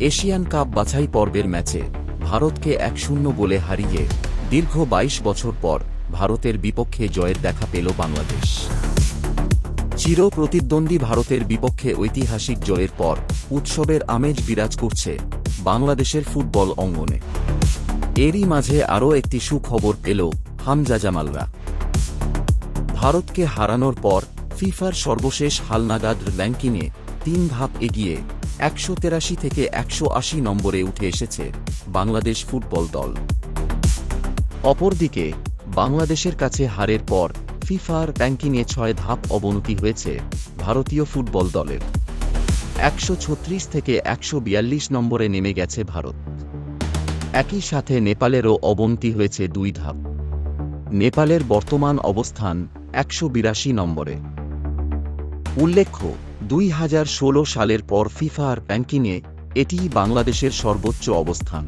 Asian cup বাছাই পর্বের ম্যাচে ভারতকে এক শূন্য গোলে হারিয়ে দীর্ঘ ২২ বছর পর ভারতের বিপক্ষে জয়ের দেখা পেল বাংলাদেশ। চির প্রতিদ্বন্দ্বী ভারতের বিপক্ষে ঐতিহাসিক জয়ের পর উৎসবের আমেজ বিরাজ করছে বাংলাদেশের ফুটবল অঙ্গনে। এরই মাঝে আরও একটি সুখবর পেল হামজা জামালরা। ভারতকে হারানোর পর ফিফার সর্বশেষ হালনাগাদ র্যাঙ্কিংয়ে তিন ধাপ এগিয়ে একশো তেরাশি থেকে একশো আশি নম্বরে উঠে এসেছে বাংলাদেশ ফুটবল দল। অপরদিকে, বাংলাদেশের কাছে হারের পর ফিফার র্যাঙ্কিংয়ে ছয় ধাপ অবনতি হয়েছে ভারতীয় ফুটবল দলের। একশো ছত্রিশ থেকে একশো বিয়াল্লিশ নম্বরে নেমে গেছে ভারত। একই সাথে নেপালেরও অবনতি হয়েছে দুই ধাপ। নেপালের বর্তমান অবস্থান একশো বিরাশি নম্বরে। উল্লেখ্য দুই হাজার ষোলো সালের পর ফিফার র্যাঙ্কিংয়ে এটিই বাংলাদেশের সর্বোচ্চ অবস্থান।